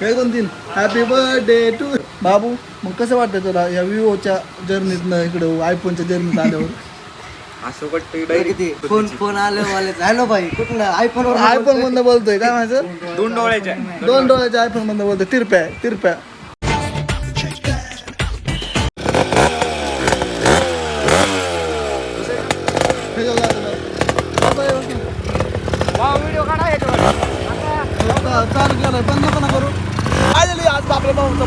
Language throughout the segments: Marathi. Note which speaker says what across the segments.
Speaker 1: हे दोन तीन हॅपी बर्थडे टू बाबू मग कसं वाटतं तुला या विवोच्या जर्नीतनं इकडे आयफोनच्या जर्नीत आल्यावर?
Speaker 2: असं वाटतं डायरेक्ट
Speaker 3: फोन फोन आलं मला हॅलो भाई कुठलं? आयफोन वर
Speaker 1: आयफोन मधनं बोलतोय काय माझं
Speaker 2: दोन डोळ्याच्या.
Speaker 1: दोन डोळ्याच्या आयफोन मधनं बोलतोय तिरप्या तिरप्या.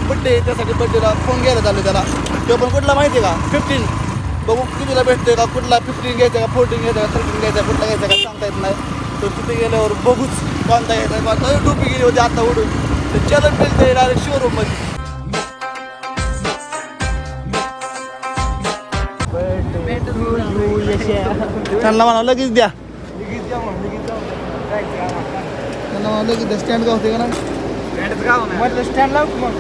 Speaker 1: बड्डे त्यासाठी बड्डेला फोन घ्यायला चालू त्याला. तो पण कुठला माहिती आहे का? फिफ्टीन बघू कितीला भेटतोय का कुठला फिफ्टीन घ्यायचा का फोर्टीन घ्यायचा का थर्टीन घ्यायचा कुठला घ्यायचा का सांगता येत नाही. तर तिथे गेल्यावर बघूच कोणता घ्यायचा टोपी गेली होती आता उडून. तर चलन मिळते डायरेक्ट शोरूममध्ये. त्यांना म्हणा लगेच द्या. त्यांना म्हणा लगेच द्या. स्टँड का होते का ना
Speaker 2: म्हटलं स्टँड लाव मग.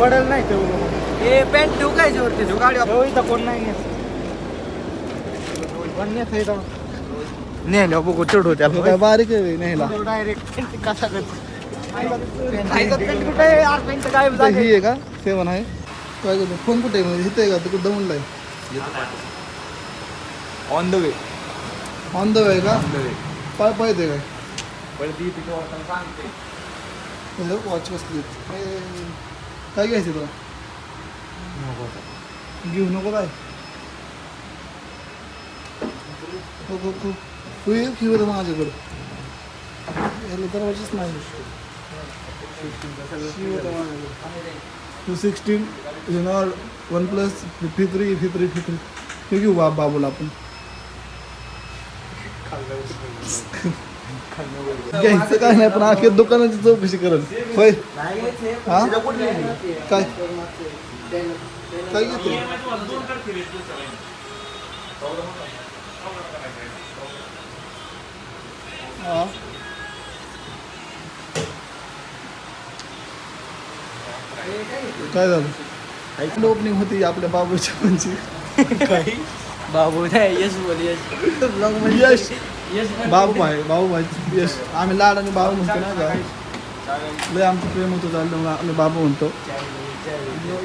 Speaker 2: पडेल नाही ते.
Speaker 3: ए पॅन्ट ठेवू काय वरती
Speaker 2: गाडी इथं कोण नाही नेल्या बघू चढ होत्या
Speaker 1: हे काय बारीक आहे न्यायला
Speaker 2: डायरेक्ट कसा काय
Speaker 1: तर ही आहे का? सेवन आहे. काय करतो फोन कुठे आहे? म्हणजे इथे आहे का? तिकडे दमूनला आहे
Speaker 2: on the way
Speaker 1: on the way का? पाय पाय ते काय? हॅलो वॉच बसली ए, काय घ्यायचं तुला? घेऊ नको काय हो हो हो. तू ये घेऊ बरं माझ्याकडं. याला दरवाजाच नाही two sixteen युनॉर one plus fifty three fifty three fifty हे घेऊ बा बाबूला आपण. घ्यायचं काय नाही पण अखेर दुकानाची चौकशी करेल. होय. हा? काय? काय घेतो? हा? काय झालं? ओपनिंग होती आपल्या बाबूच्या पंची
Speaker 3: बाबू नाही यश बोल यश.
Speaker 1: यश. बाबू भाई बाबू भाई यश आम्ही लाड आणि बाबू म्हणतो ना का? लय आमचं प्रेम होतं चाललं मग आम्ही बाबू म्हणतो.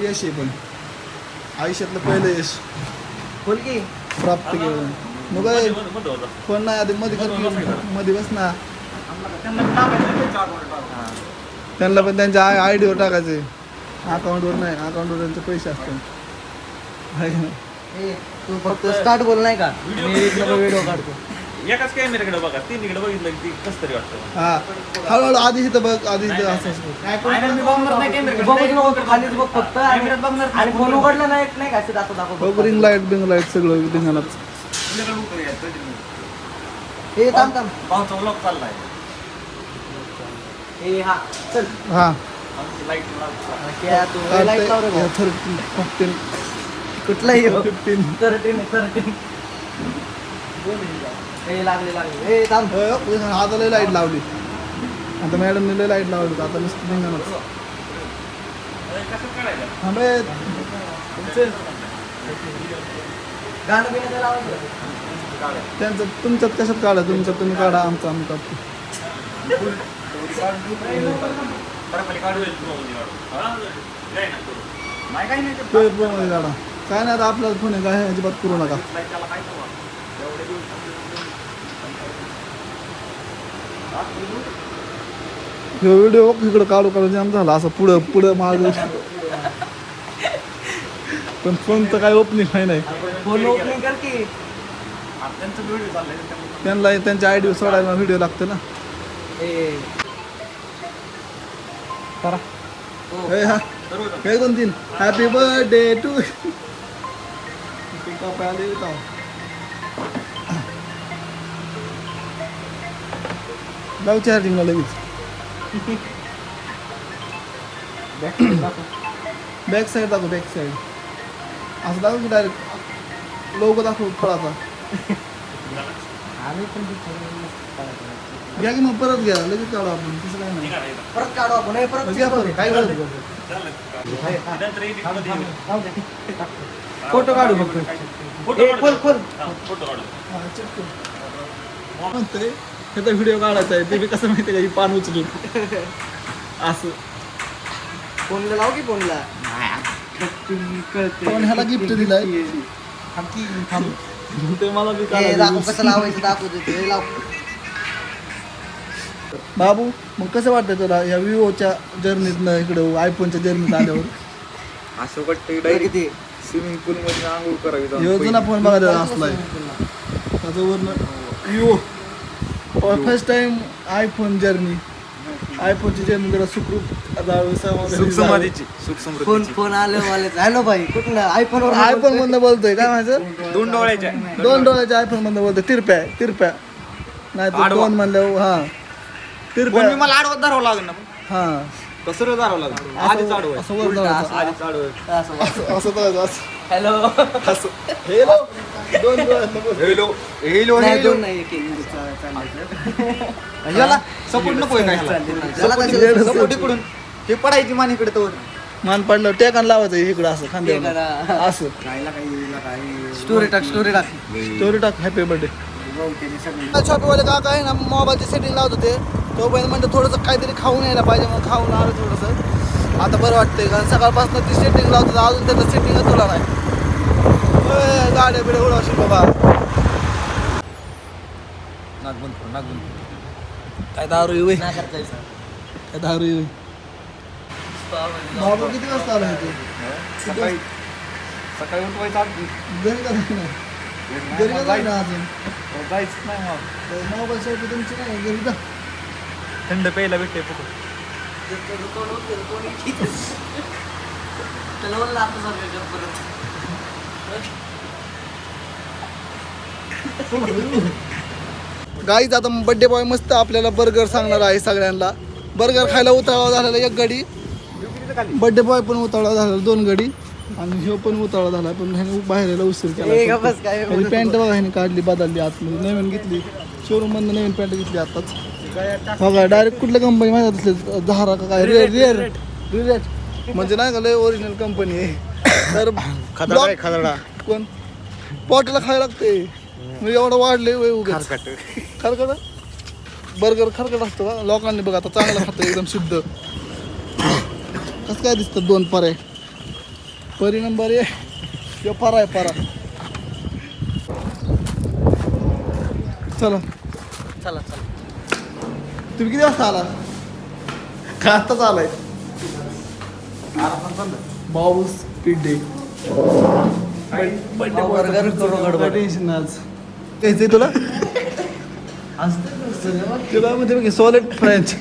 Speaker 1: यश आहे पण. आयुष्यातलं पहिलं यश. प्राप्त केलं. मग फोन नाही आधी मध्ये मध्ये बस ना. त्यांना पण त्यांच्या आय डीवर टाकायचे. अकाउंटवर नाही अकाउंटवर त्यांचे पैसे असतात.
Speaker 3: तू फक्त स्टार्ट बोल नाही का? मी एक नको व्हिडिओ काढतो.
Speaker 4: एकाच कॅमेऱ्याकडे बघा तिन्हीकडे बघितलं की कस तरी वाटतं.
Speaker 1: हा. हळूहळू आधी इथं बघ आधी इथं असं. असं कर.
Speaker 3: बघूच नको तू खालीच बघ फक्त. आणि आणि फोन उघडला नाही नाही का? असं दाखव दाखव
Speaker 1: बघ रिंग लाइट बिंग लाइट सगळं
Speaker 3: थांब थांब.
Speaker 4: भाऊचा व्लॉग चाललाय.
Speaker 3: हा चल.
Speaker 1: हा.
Speaker 4: आमची लाइट
Speaker 3: क्या तू लाइट लाव रे भाऊ.
Speaker 1: थर्टीन फिफ्टीन
Speaker 3: कुठलाही हो.
Speaker 1: फिफ्टीन
Speaker 3: थर्टीन थर्टीन ए लागले लागले. ए थांब
Speaker 1: आता लय लाइट लावली. आता मॅडमने लय लाइट लावली आता नुसतं
Speaker 4: निघणार
Speaker 1: थांबे
Speaker 3: गाणं बिणं लावायचं
Speaker 1: त्यांचं तुमच्यात कशात काढा? तुमच्यात तुम्ही काढा आमचं आम्ही काढतो. काढा. काय नाही आता आपल्याला फोन आहे काय अजिबात करू नका. ह्यो व्हिडिओ इकडं काढू काढू जाम झाला. असं पुढं पुढं माग. पण फोनचं काय ओपनिंग आहे. नाही
Speaker 3: फोन ओपनिंग कर की.
Speaker 1: त्यांना त्यांच्या आयडी सोडायला व्हिडिओ लागतो ना.
Speaker 3: करा.
Speaker 1: हे. हॅपी बर्थडे टू लाव चार्जिंगला लगेच बॅक साईड दाखव बॅक साईड असं दाखव की डायरेक्ट लोक दाखव फळाचा
Speaker 3: आम्ही पण
Speaker 1: घ्या की मग परत घ्या लगेच काढू आपण तसं काय नाही
Speaker 3: परत काढू आपण ए, परत
Speaker 1: घ्या परत काय. करत.
Speaker 3: फोटो काढू फक्त
Speaker 4: फोटो.
Speaker 3: खोल खोल
Speaker 4: हा, फोटो काढू.
Speaker 1: म्हणतोय त्याचा व्हिडिओ काढायचा आहे. ते बी कसं माहिती का? ही पान उचलून. असं.
Speaker 3: फोनला लाव की फोनला?
Speaker 1: पण ह्याला गिफ्ट दिलंय. ते मला बी
Speaker 3: हे
Speaker 1: काढायला
Speaker 3: दाखव कसं लावायचं दाखवतो ते लाव.
Speaker 1: बाबू मग कसं वाटतं तुला या विवोच्या जर्नीतनं इकडं आयफोनच्या जर्नीत आल्यावर?
Speaker 2: असं वाटतं
Speaker 3: बरं किती?
Speaker 2: स्विमिंग पूल मध्ये आंघोळ करावी जाऊन
Speaker 1: ह्यो जुना फोन बघायला असलाय. त्याच्यावरनं Vivo first time iPhone journey आयफोनची journey जरा सुखरूप
Speaker 2: सुख समाधीची सुख
Speaker 3: फोन
Speaker 2: समृद्धीची.
Speaker 3: फोन आलं मला हॅलो भाई कुठलं? आयफोन वर
Speaker 1: आयफोन मधनं बोलतोय काय म्हणायचं
Speaker 2: दोन डोळ्याच्या.
Speaker 1: दोन डोळ्याच्या आयफोन मधनं बोलतोय. तिरप्या तिरप्या. नाही तर
Speaker 2: आडवा.
Speaker 1: दोन म्हणलं हा.
Speaker 2: फोन
Speaker 1: तिरप्या.
Speaker 2: मी मला आडवत धरावं लागेल ना
Speaker 1: हा.
Speaker 2: कसं लागेल?
Speaker 1: असं वर जायचं.
Speaker 2: आधीच आडवं
Speaker 1: असं असं करायचं, असं
Speaker 3: हॅलो.
Speaker 1: हेलो दोन.
Speaker 2: हेलो हेलो
Speaker 3: नाही
Speaker 2: हेलो
Speaker 3: दोन नाही एक एक चा- चालायचं.
Speaker 2: याला सपोर्ट नकोय का
Speaker 3: त्याला कशाला
Speaker 2: सपोर्ट इकडून. हे पडायची मान इकडे तो
Speaker 1: मान पडलं टेकान लावायचं इकडं असं खांद्यावर.
Speaker 3: करा.
Speaker 1: असं.
Speaker 3: स्टोरी टाक स्टोरी टाक.
Speaker 1: स्टोरी टाक हॅपी बर्थडे
Speaker 3: सगळं.
Speaker 1: शॉपीवाले काका आहे ना मोबाईलची सेटिंग लावत होते. तोपर्यंत म्हणते थोडंसं काहीतरी खाऊन यायला पाहिजे मग खाऊन आलं थोडंसं. आता बरं वाटतंय कारण सकाळपासून ती सेटिंग लावत अजून त्याचं सेटिंगच तुला नाही. गाड्या बिड्या उडवशील बाबा.
Speaker 2: नागबंद नागबंद
Speaker 1: काय दारू येऊ. काय दारू येऊ बाबा किती वाजता आला
Speaker 2: सकाळी सकाळी उठवायचं
Speaker 1: घरी का घरी का
Speaker 2: जायचं. नाही मग
Speaker 1: मोबाईल शॉपी तुमची नाही घरी जा.
Speaker 2: थंड प्यायला भेटते
Speaker 3: म्हणलं आता
Speaker 1: बड्डे बॉय मस्त आपल्याला बर्गर सांगणार आहे सगळ्यांना. बर्गर खायला उतावळा झालेला एक गडी. बड्डे बॉय पण उतावळा झालेला दोन गडी. आणि ह्यो पण उतावळा झाला पण ह्याने बाहेर यायला उशीर केला. पॅन्ट बघा ह्याने काढली बदलली आतमध्ये. नवीन घेतली. शोरूम मधनं नवीन पॅन्ट घेतली आताच. बघा डायरेक्ट कुठल्या कंपनी माहिती असले दहारा का काय? रेड रेड रिरेट म्हणजे नाही का लय ओरिजिनल कंपनी आहे. तर
Speaker 2: खदाडा आहे, खदाडा.
Speaker 1: कोण? पॉटला खायला लागते म्हणजे एवढं वाढले उगाच. खरकट. बर्गर खरकट असतो का? लोकांनी बघा आता चांगलं खातं एकदम शुद्ध. कसं काय दिसतं दोन परे परी नंबर ए किंवा परा आहे परा. चला.
Speaker 3: चला चला.
Speaker 1: तुम्ही किती वाजता आला का आत्ताच आलाय?
Speaker 3: करू गडबड.
Speaker 1: टेन्शन आज. घ्यायचंय तुला? तुला म्हणजे सॉलिड फ्रेंच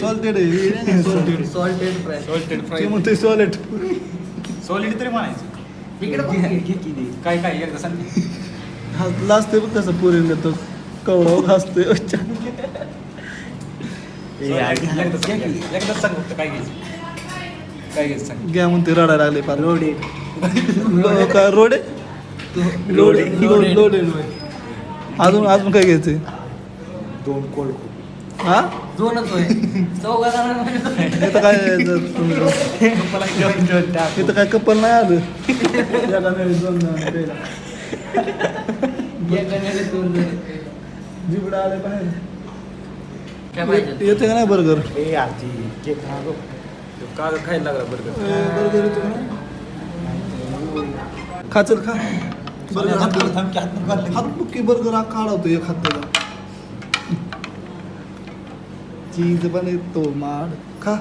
Speaker 1: सॉल्टेड आहे. सॉल्टेड
Speaker 3: सॉल्टेड फ्राय
Speaker 2: सॉल्टेड
Speaker 1: ते
Speaker 2: फ्राय
Speaker 1: म्हणते सॉलिड
Speaker 2: सॉलिड तरी म्हणायचं. काय काय एकदा सांग. की.
Speaker 1: हसला असते बघ कसं पुरीला तो. कवडा हसते
Speaker 2: एकदाच की. सांग फक्त काय घ्यायचं काय घ्यायचं सांग
Speaker 1: घ्या म्हणते रडायला लागले पार रोडे काय रोडे लोडे लोडे अजून अजून काय घ्यायचंय
Speaker 2: दोन कोल्ड
Speaker 1: हा
Speaker 3: दोनच होय चौघा
Speaker 1: इथं काय इथं काय कपल नाही आलं. जिबडा आले बाहेर
Speaker 3: काय पाहिजे
Speaker 1: येते का नाही बर्गर
Speaker 2: कागद खायला लागला बर्गर
Speaker 1: बर्गर येतो का नाही? खा चल खा. बर्गर हात
Speaker 2: थांब की हात.
Speaker 1: हात बर्गर हा काढवतो एक हात चीज पण येतो माड. खा.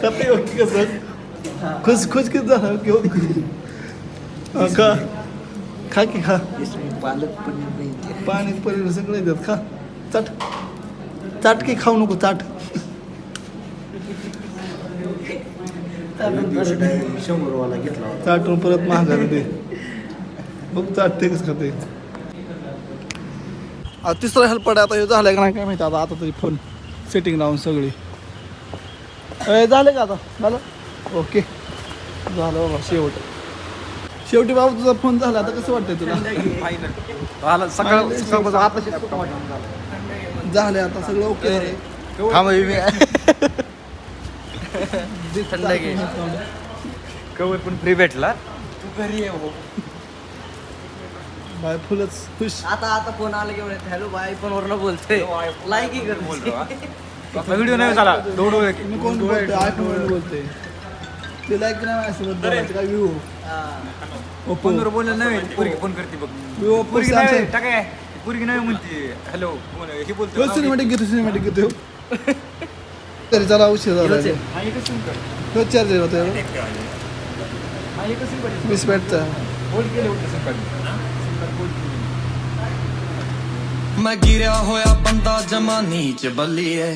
Speaker 1: खाते ओके कसं? खुश खुश किती झाला? ओके ओके हा, खा. खा की खा.
Speaker 3: पालक पनीर नाही
Speaker 1: पाणी पनीर सगळं येतात खा. चाट. चाट की खाऊ नको चाट.
Speaker 3: शंभर वाला घेतला होता.
Speaker 1: चाटून परत महागारी दे. बघ चाट ते कसं खाते. आता तिसरा हेल्प आता हे झालं का नाही काय माहिती आता आता तरी फोन सेटिंग लावून सगळी. ए, झाले का आता? झालं? ओके. झालं बाबा शेवट. शेवटी बाबा तुझा फोन झाला आता कसं वाटतंय तुला?
Speaker 2: Final. आला सकाळ
Speaker 1: Final.
Speaker 2: सकाळपासून आता
Speaker 1: झाले. आता सगळं ओके झाले
Speaker 2: थांब हे मी
Speaker 3: थंड घे
Speaker 2: कवर पण फ्री भेटला.
Speaker 3: तू घरी ये भाऊ
Speaker 1: बाय फुलच खुश.
Speaker 3: आता आता फोन आला की म्हणत हॅलो बाय फोन वरनं बोलतोय. लाईक करतो
Speaker 2: व्हिडिओ नाही झाला. दोडो
Speaker 1: मी कोण बोलतोय? आयफोन बोलतोय. तिला एक नाही असं बोलायचं काय व्ह्यू ओप्पो
Speaker 2: फोनवर बोललं नाही पोरगी फोन करते बघ
Speaker 1: विवो ओप्पो
Speaker 2: पोरगी नाही
Speaker 1: सॅमसंग
Speaker 2: टाकाय पोरगी नाही म्हणते हॅलो कोण हे बोलतो
Speaker 1: सिनेमॅटिक घेतो सिनेमॅटिक घेतो तरी चला उशीर झाला
Speaker 2: हा एकच सिम कार्ड
Speaker 1: तो चार्जर होता
Speaker 2: हा एकच सिम कार्ड
Speaker 1: वीस बॅटचा
Speaker 2: होल्ड केले होते SIM card SIM card hold केले
Speaker 5: ਮੈਂ ਗਿਰਿਆ ਹੋਇਆ ਬੰਦਾ ਜਮਾ ਨੀਚ ਬੱਲੀਏ